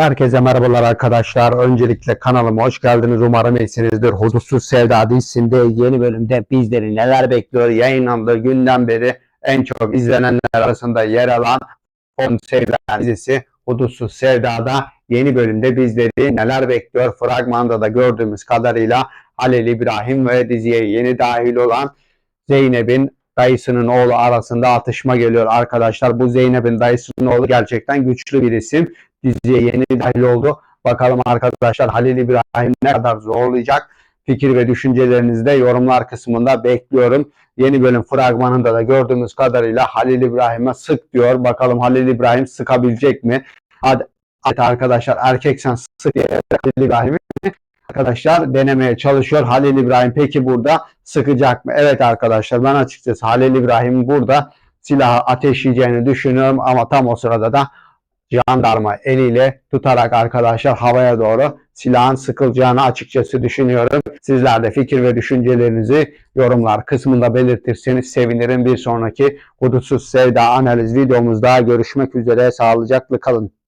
Herkese merhabalar arkadaşlar. Öncelikle kanalıma hoş geldiniz. Umarım iyisinizdir. Hudutsuz Sevda dizisinde yeni bölümde bizleri neler bekliyor? Yayınlandığı günden beri en çok izlenenler arasında yer alan On Sevda dizisi Hudutsuz Sevda'da yeni bölümde bizleri neler bekliyor? Fragmanda da gördüğümüz kadarıyla Halil İbrahim ve diziye yeni dahil olan Zeynep'in dayısının oğlu arasında atışma geliyor arkadaşlar. Bu Zeynep'in dayısının oğlu gerçekten güçlü bir isim diziye yeni dahil oldu. Bakalım arkadaşlar Halil İbrahim ne kadar zorlayacak? Fikir ve düşüncelerinizi de yorumlar kısmında bekliyorum. Yeni bölüm fragmanında da gördüğümüz kadarıyla Halil İbrahim'e sık diyor. Bakalım Halil İbrahim sıkabilecek mi? Hadi, hadi arkadaşlar erkeksen sık diye Halil İbrahim'i arkadaşlar denemeye çalışıyor. Halil İbrahim peki burada sıkacak mı? Evet arkadaşlar ben açıkçası Halil İbrahim burada silahı ateşleyeceğini düşünüyorum ama tam o sırada da jandarma eliyle tutarak arkadaşlar havaya doğru silahın sıkılacağını açıkçası düşünüyorum. Sizler de fikir ve düşüncelerinizi yorumlar kısmında belirtirseniz sevinirim. Bir sonraki Hudutsuz Sevda analiz videomuzda görüşmek üzere. Sağlıcakla kalın.